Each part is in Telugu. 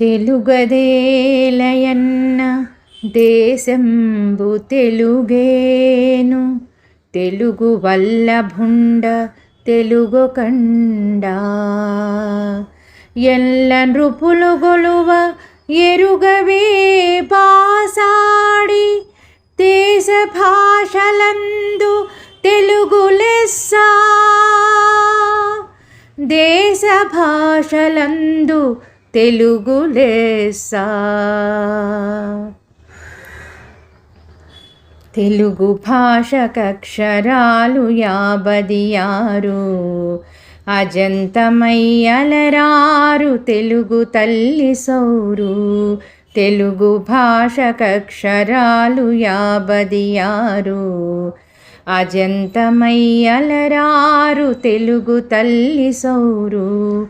తెలుగదేలయన్న దేశంబు తెలుగేను. తెలుగు వల్లభుండ తెలుగు కండ. ఎల్ల నృపులు గొలువ ఎరుగవే పాసాడి. దేశ భాషలందు తెలుగు లెస్స. దేశ భాషలందు తెలుగు లెస్స తెలుగు భాషకక్షరాలు ఆరు అజంతమయ్యలరారు తెలుగు తల్లి సౌరు. తెలుగు భాషకక్షరాలు ఆరు అజంతమయ్యలరారు తెలుగు తల్లి సౌరు.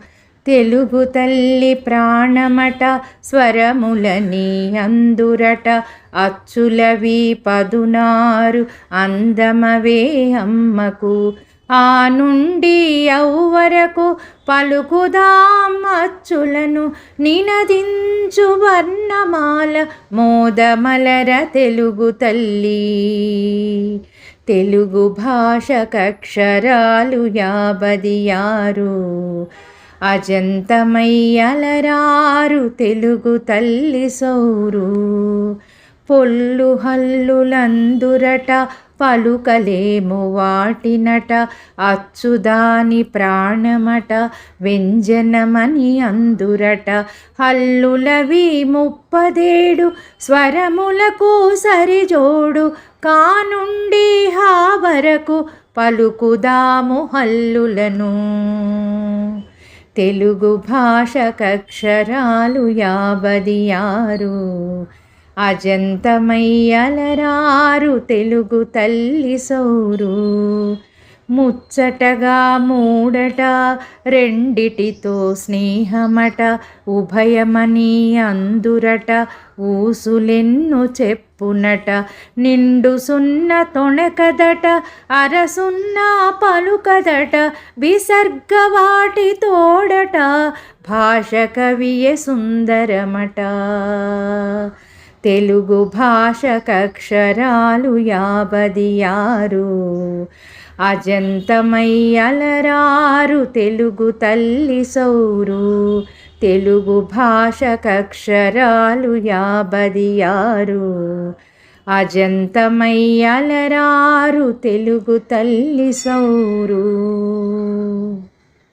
తెలుగు తల్లి ప్రాణమట స్వరములని అందురట. అచ్చులవి పదునారు అందమవే అమ్మకు. ఆ నుండి వరకు పలుకుదాం అచ్చులను నినదించు వర్ణమాల మోదమలర తెలుగు తల్లి. తెలుగు భాష కక్షరాలు యాబది యాబదియారు అజంతమయ్యలరారు తెలుగు తల్లి సౌరు. పొల్లు హల్లులందురట పలుకలేము వాటినట అచ్చుదాని ప్రాణమట వ్యంజనమని అందురట. హల్లులవి ముప్పదేడు స్వరములకు సరిజోడు కానుండి హా వరకు పలుకుదాము హల్లులను. తెలుగు భాషకక్షరాలు యాబదియారు అజంతమయ్యలరారు తెలుగు తల్లి సౌరు. ముచ్చటగా మూడట రెండిటితో స్నేహమట ఉభయమని అందురట ఊసులెన్ను చెప్పునట నిండు సున్న తొణకదట అరసున్న పలుకదట విసర్గ వాటి తోడట భాష కవియ సుందరమట. తెలుగు భాషకక్షరాలు యాబదియారు అలరారు తెలుగు తల్లి సౌరు. తెలుగు భాషకక్షరాలు యాబదియారు అలరారు తెలుగు తల్లి సౌరు.